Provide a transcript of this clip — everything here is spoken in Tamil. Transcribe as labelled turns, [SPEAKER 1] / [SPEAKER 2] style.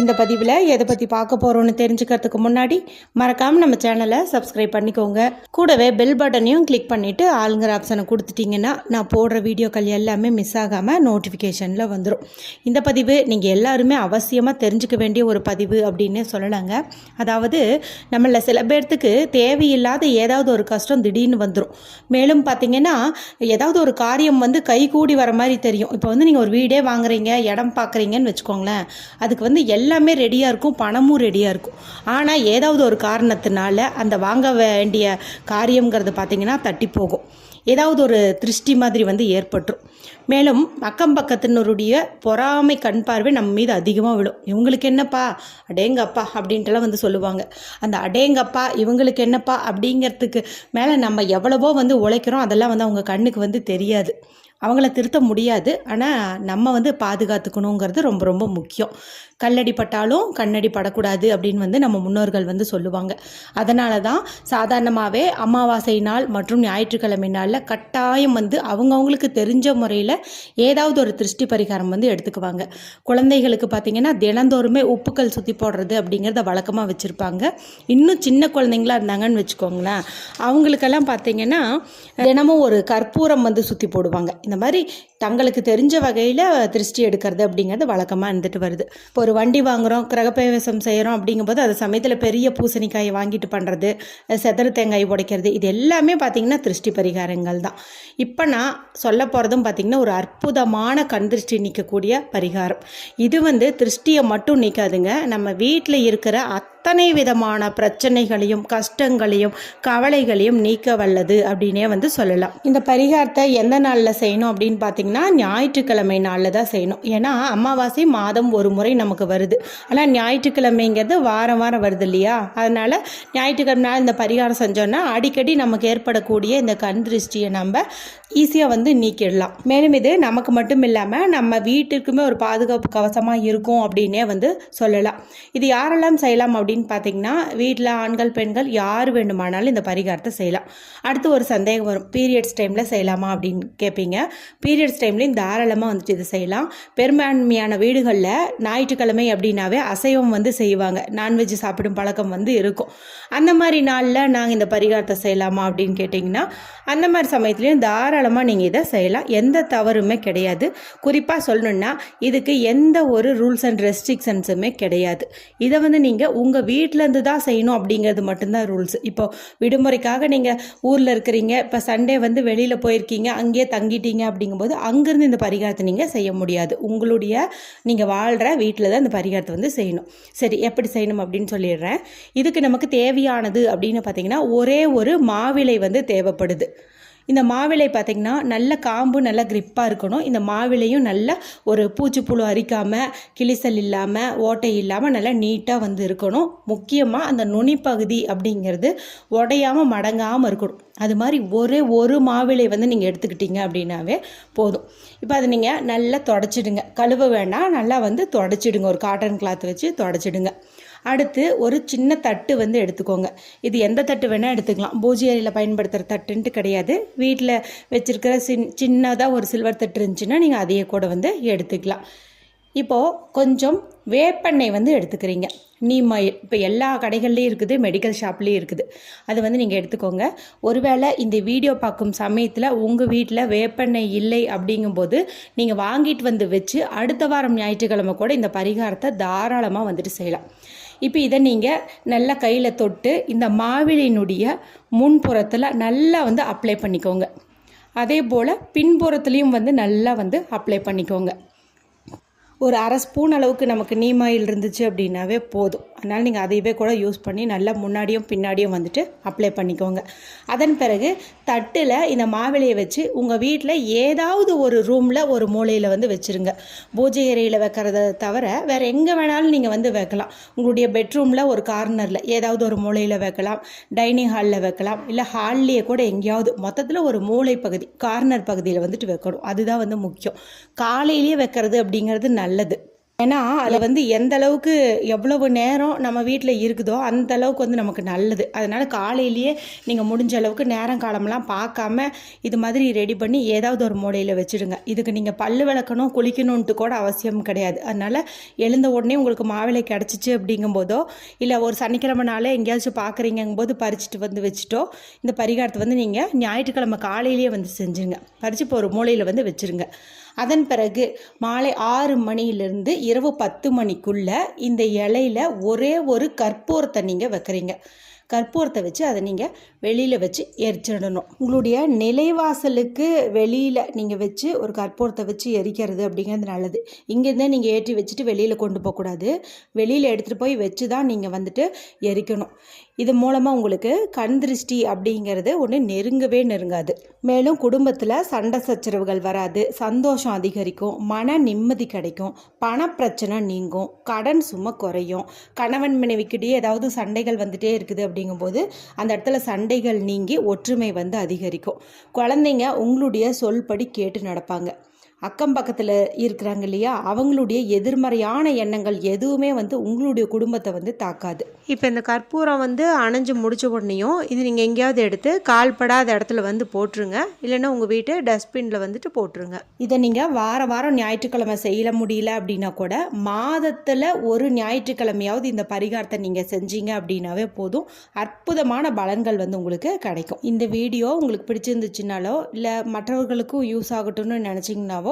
[SPEAKER 1] இந்த பதிவில் எதை பற்றி பார்க்க போகிறோன்னு தெரிஞ்சுக்கிறதுக்கு முன்னாடி மறக்காமல் நம்ம சேனலை சப்ஸ்கிரைப் பண்ணிக்கோங்க. கூடவே பெல் பட்டனையும் கிளிக் பண்ணிவிட்டு ஆளுங்கிற ஆப்ஷனை கொடுத்துட்டிங்கன்னா நான் போடுற வீடியோக்கள் எல்லாமே மிஸ் ஆகாமல் நோட்டிஃபிகேஷனில் வந்துடும் இந்த பதிவு நீங்கள் எல்லாருமே அவசியமாக தெரிஞ்சுக்க வேண்டிய ஒரு பதிவு அப்படின்னே சொல்லலாங்க. அதாவது நம்மள சில பேர்த்துக்கு தேவையில்லாத ஏதாவது ஒரு கஷ்டம் திடீர்னு வந்துடும் மேலும் பார்த்தீங்கன்னா ஏதாவது ஒரு காரியம் வந்து கைகூடி வர மாதிரி தெரியும். இப்போ வந்து நீங்கள் ஒரு வீடே வாங்குறீங்க இடம் பார்க்குறீங்கன்னு வச்சுக்கோங்களேன். அதுக்கு வந்து எல்லாமே ரெடியாக இருக்கும் பணமும் ரெடியாக இருக்கும். ஆனால் ஏதாவது ஒரு காரணத்தினால அந்த வாங்க வேண்டிய காரியங்கிறது பார்த்திங்கன்னா தட்டி போகும். ஏதாவது ஒரு திருஷ்டி மாதிரி வந்து ஏற்பட்டுரும். மேலும் அக்கம் பக்கத்தினருடைய பொறாமை கண் பார்வை நம்ம மீது அதிகமாக விழும். இவங்களுக்கு என்னப்பா? அடேங்கப்பா அப்படின்ட்டுலாம் வந்து சொல்லுவாங்க. அந்த அடேங்கப்பா இவங்களுக்கு என்னப்பா அப்படிங்கிறதுக்கு மேலே நம்ம எவ்வளவோ வந்து உழைக்கிறோம் அதெல்லாம் வந்து அவங்க கண்ணுக்கு வந்து தெரியாது. அவங்கள திருத்த முடியாது. ஆனால் நம்ம வந்து பாதுகாத்துக்கணுங்கிறது ரொம்ப ரொம்ப முக்கியம். கல்லடி பட்டாலும் கண்ணடி படக்கூடாது அப்படின்னு வந்து நம்ம முன்னோர்கள் வந்து சொல்லுவாங்க. அதனால தான் சாதாரணமாகவே அமாவாசை நாள் மற்றும் ஞாயிற்றுக்கிழமை நாளில் கட்டாயம் வந்து அவங்கவுங்களுக்கு தெரிஞ்ச முறையில் ஏதாவது ஒரு திருஷ்டி பரிகாரம் வந்து எடுத்துக்குவாங்க. குழந்தைகளுக்கு பார்த்திங்கன்னா தினந்தோறுமே உப்புக்கள் சுற்றி போடுறது அப்படிங்கிறத வழக்கமாக வச்சுருப்பாங்க. இன்னும் சின்ன குழந்தைங்களா இருந்தாங்கன்னு வச்சுக்கோங்களேன். அவங்களுக்கெல்லாம் பார்த்திங்கன்னா தினமும் ஒரு கற்பூரம் வந்து சுற்றி போடுவாங்க. இந்த மாதிரி தங்களுக்கு தெரிஞ்ச வகையில் திருஷ்டி எடுக்கிறது அப்படிங்கிறது வழக்கமாக இருந்துட்டு வருது. இப்போ ஒரு வண்டி வாங்குகிறோம் கிரகப்பிரவேசம் செய்கிறோம் அப்படிங்கும்போது அது சமயத்தில் பெரிய பூசணிக்காயை வாங்கிட்டு பண்ணுறது செதறு தேங்காய் உடைக்கிறது இது எல்லாமே பார்த்திங்கன்னா திருஷ்டி பரிகாரங்கள் தான். இப்போ நான் சொல்ல போகிறதும் பார்த்திங்கன்னா ஒரு அற்புதமான கண் திருஷ்டி நீக்கக்கூடிய பரிகாரம். இது வந்து திருஷ்டியை மட்டும் நீக்காதுங்க. நம்ம வீட்டில் இருக்கிற அத்தனை விதமான பிரச்சனைகளையும் கஷ்டங்களையும் கவலைகளையும் நீக்க வல்லது அப்படின்னே வந்து சொல்லலாம். இந்த பரிகாரத்தை எந்த நாளில் செய்யணும் அப்படின்னு பார்த்தீங்கன்னா ஞாயிற்றுக்கிழமை நாளில் தான் செய்யணும். ஏன்னா அமாவாசை மாதம் ஒரு முறை நமக்கு வருது. ஆனால் ஞாயிற்றுக்கிழமைங்கிறது வாரம் வாரம் வருது இல்லையா? அதனால் ஞாயிற்றுக்கிழமை நாள் இந்த பரிகாரம் செஞ்சோன்னா அடிக்கடி நமக்கு ஏற்படக்கூடிய இந்த கண் திருஷ்டியை நம்ம ஈஸியாக வந்து நீக்கிடலாம். மேலும் இது நமக்கு மட்டும் இல்லாமல் நம்ம வீட்டிற்குமே ஒரு பாதுகாப்பு கவசமாக இருக்கும் அப்படின்னே வந்து சொல்லலாம். இது யாரெல்லாம் செய்யலாம் அப்படின்னு பார்த்தீங்கன்னா வீட்டில் ஆண்கள் பெண்கள் யார் வேண்டுமானாலும் இந்த பரிகாரத்தை செய்யலாம். அடுத்து ஒரு சந்தேகம் வரும். பீரியட்ஸ் டைமில் செய்யலாமா அப்படின்னு கேட்பீங்க பீரியட்ஸ் டைம்லேயும் தாராளமாக வந்துட்டு இதை செய்யலாம். பெரும்பான்மையான வீடுகளில் ஞாயிற்றுக்கிழமை அப்படின்னாவே அசைவம் வந்து செய்வாங்க. நான்வெஜ் சாப்பிடும் பழக்கம் வந்து இருக்கும். அந்த மாதிரி நாளில் நாங்கள் இந்த பரிகாரத்தை செய்யலாமா அப்படின்னு கேட்டிங்கன்னா அந்த மாதிரி சமயத்துலேயும் தாராளமாக நீங்கள் இதை செய்யலாம். எந்த தவறுமே கிடையாது. குறிப்பாக சொல்லணுன்னா இதுக்கு எந்த ஒரு ரூல்ஸ் அண்ட் ரெஸ்ட்ரிக்ஷன்ஸுமே கிடையாது. இதை வந்து நீங்கள் உங்கள் வீட்டிலேருந்து தான் செய்யணும் அப்படிங்கிறது மட்டும்தான் ரூல்ஸ். இப்போ விடுமுறைக்காக நீங்கள் ஊரில் இருக்கிறீங்க. இப்போ சண்டே வந்து வெளியில் போயிருக்கீங்க. அங்கேயே தங்கிட்டீங்க அப்படிங்கும்போது அங்கேருந்து இந்த பரிகாரத்தை நீங்கள் செய்ய முடியாது. உங்களுடைய நீங்கள் வாழ்கிற வீட்டில் தான் இந்த பரிகாரத்தை வந்து செய்யணும். சரி எப்படி செய்யணும் அப்படின்னு சொல்லிடுறேன். இதுக்கு நமக்கு தேவையானது அப்படின்னு பார்த்தீங்கன்னா ஒரே ஒரு மாவிலை வந்து தேவைப்படுது. இந்த மாவிலை பார்த்திங்கன்னா நல்ல காம்பு நல்லா கிரிப்பாக இருக்கணும். இந்த மாவிலையும் நல்ல ஒரு பூச்சிப்புழு அரிக்காமல் கிளிசல் இல்லாமல் ஓட்டை இல்லாமல் நல்லா நீட்டாக வந்து இருக்கணும். முக்கியமாக அந்த நுனிப்பகுதி அப்படிங்கிறது உடையாமல் மடங்காமல் இருக்கணும். அது மாதிரி ஒரே ஒரு மாவிலை வந்து நீங்கள் எடுத்துக்கிட்டீங்க அப்படின்னாவே போதும். இப்போ அதை நீங்கள் நல்லா தொடச்சிடுங்க. கழுவ வேண்டாம் நல்லா வந்து தொடச்சிடுங்க. ஒரு காட்டன் கிளாத் வச்சு தொடச்சிடுங்க. அடுத்து ஒரு சின்ன தட்டு வந்து எடுத்துக்கோங்க. இது எந்த தட்டு வேணால் எடுத்துக்கலாம். பூஜை அறையில் பயன்படுத்துகிற தட்டுன்ட்டு கிடையாது. வீட்டில் வச்சுருக்கிற சின் சின்னதாக ஒரு சில்வர் தட்டு இருந்துச்சுன்னா நீங்கள் அதையே கூட வந்து எடுத்துக்கலாம். இப்போது கொஞ்சம் வேப்பெண்ணெய் வந்து எடுத்துக்கிறீங்க. நீ ம இப்போ எல்லா கடைகள்லேயும் இருக்குது மெடிக்கல் ஷாப்லேயும் இருக்குது. அது வந்து நீங்கள் எடுத்துக்கோங்க. ஒருவேளை இந்த வீடியோ பார்க்கும் சமயத்தில் உங்கள் வீட்டில் வேப்பெண்ணெய் இல்லை அப்படிங்கும்போது நீங்கள் வாங்கிட்டு வந்து வச்சு அடுத்த வாரம் ஞாயிற்றுக்கிழமை கூட இந்த பரிகாரத்தை தாராளமாக வந்துட்டு செய்யலாம். இப்போ இதை நீங்கள் நல்லா கையில் தொட்டு இந்த மாவிலினுடைய முன்புறத்தில் நல்லா வந்து அப்ளை பண்ணிக்கோங்க. அதே போல் பின்புறத்துலேயும் வந்து நல்லா வந்து அப்ளை பண்ணிக்கோங்க. ஒரு அரை ஸ்பூன் அளவுக்கு நமக்கு நீம் ஆயில் இருந்துச்சு அப்படின்னாவே போதும். அதனால் நீங்கள் அதையவே கூட யூஸ் பண்ணி நல்லா முன்னாடியும் பின்னாடியும் வந்துட்டு அப்ளை பண்ணிக்கோங்க. அதன் பிறகு தட்டில் இந்த மாவிலையை வச்சு உங்கள் வீட்டில் ஏதாவது ஒரு ரூமில் ஒரு மூலையில் வந்து வச்சுருங்க. பூஜை அறையில் வைக்கிறத தவிர வேறு எங்கே வேணாலும் நீங்கள் வந்து வைக்கலாம். உங்களுடைய பெட்ரூமில் ஒரு கார்னரில் ஏதாவது ஒரு மூலையில் வைக்கலாம். டைனிங் ஹாலில் வைக்கலாம். இல்லை ஹால்லேயே கூட எங்கேயாவது மொத்தத்தில் ஒரு மூளை பகுதி கார்னர் பகுதியில் வந்துட்டு வைக்கணும். அதுதான் வந்து முக்கியம். காலையிலேயே வைக்கிறது அப்படிங்கிறது நல்லது. ஏன்னா அது வந்து எந்த அளவுக்கு எவ்வளவு நேரம் நம்ம வீட்டில் இருக்குதோ அந்த அளவுக்கு வந்து நமக்கு நல்லது. அதனால் காலையிலேயே நீங்கள் முடிஞ்ச அளவுக்கு நேரம் காலம்லாம் பார்க்காம இது மாதிரி ரெடி பண்ணி ஏதாவது ஒரு மூலையில் வச்சுடுங்க. இதுக்கு நீங்கள் பல்லு விளக்கணும் குளிக்கணுன்ட்டு கூட அவசியம் கிடையாது. அதனால் எழுந்த உடனே உங்களுக்கு மாவிளை கிடச்சிச்சு அப்படிங்கும்போதோ இல்லை ஒரு சனிக்கிழமை நாளே எங்கேயாச்சும் பார்க்குறீங்கும் போது பறிச்சுட்டு வந்து வச்சுட்டோ இந்த பரிகாரத்தை வந்து நீங்கள் ஞாயிற்றுக்கிழமை காலையிலேயே வந்து செஞ்சுருங்க. பறித்து இப்போ ஒரு மூலையில் வந்து வச்சுருங்க. அதன் பிறகு மாலை ஆறு மணியிலிருந்து இரவு பத்து மணிக்குள்ளே இந்த இலையில ஒரே ஒரு கற்பூரத்தை நீங்கள் வைக்கிறீங்க. கற்பூரத்தை வச்சு அதை நீங்கள் வெளியில் வச்சு எரிச்சிடணும். உங்களுடைய நிலைவாசலுக்கு வெளியில் நீங்கள் வச்சு ஒரு கற்பூரத்தை வச்சு எரிக்கிறது அப்படிங்கிறது நல்லது. இங்கேருந்தே நீங்கள் ஏற்றி வச்சுட்டு வெளியில் கொண்டு போகக்கூடாது. வெளியில் எடுத்துகிட்டு போய் வச்சு தான் நீங்கள் வந்துட்டு எரிக்கணும். இது மூலமாக உங்களுக்கு கண் திருஷ்டி அப்படிங்கிறது ஒன்று நெருங்கவே நெருங்காது. மேலும் குடும்பத்தில் சண்டை சச்சரவுகள் வராது. சந்தோஷம் அதிகரிக்கும். மன நிம்மதி கிடைக்கும். பணப்பிரச்சனை நீங்கும். கடன் சுமை குறையும். கணவன் மனைவிக்கிட்டே ஏதாவது சண்டைகள் வந்துட்டே இருக்குது அப்படின்னு அப்படிங்கும்போது அந்த இடத்துல சண்டைகள் நீங்கி ஒற்றுமை வந்து அதிகரிக்கும். குழந்தைங்க உங்களுடைய சொல்படி கேட்டு நடப்பாங்க. அக்கம் பக்கத்தில் இருக்கிறாங்க இல்லையா? அவங்களுடைய எதிர்மறையான எண்ணங்கள் எதுவுமே வந்து உங்களுடைய குடும்பத்தை வந்து தாக்காது.
[SPEAKER 2] இப்போ இந்த கற்பூரம் வந்து அணைஞ்சு முடிச்ச உடனேயும் இது நீங்கள் எங்கேயாவது எடுத்து கால்படாத இடத்துல வந்து போட்டுருங்க. இல்லைன்னா உங்கள் வீட்டு டஸ்ட்பினில் வந்துட்டு போட்டுருங்க.
[SPEAKER 1] இதை நீங்கள் வார வாரம் ஞாயிற்றுக்கிழமை செய்ய முடியல அப்படின்னா கூட மாதத்தில் ஒரு ஞாயிற்றுக்கிழமையாவது இந்த பரிகாரத்தை நீங்கள் செஞ்சீங்க அப்படின்னாவே போதும். அற்புதமான பலன்கள் வந்து உங்களுக்கு கிடைக்கும். இந்த வீடியோ உங்களுக்கு பிடிச்சிருந்துச்சுனாலோ இல்லை மற்றவர்களுக்கும் யூஸ் ஆகட்டும்னு நினச்சிங்கனாவோ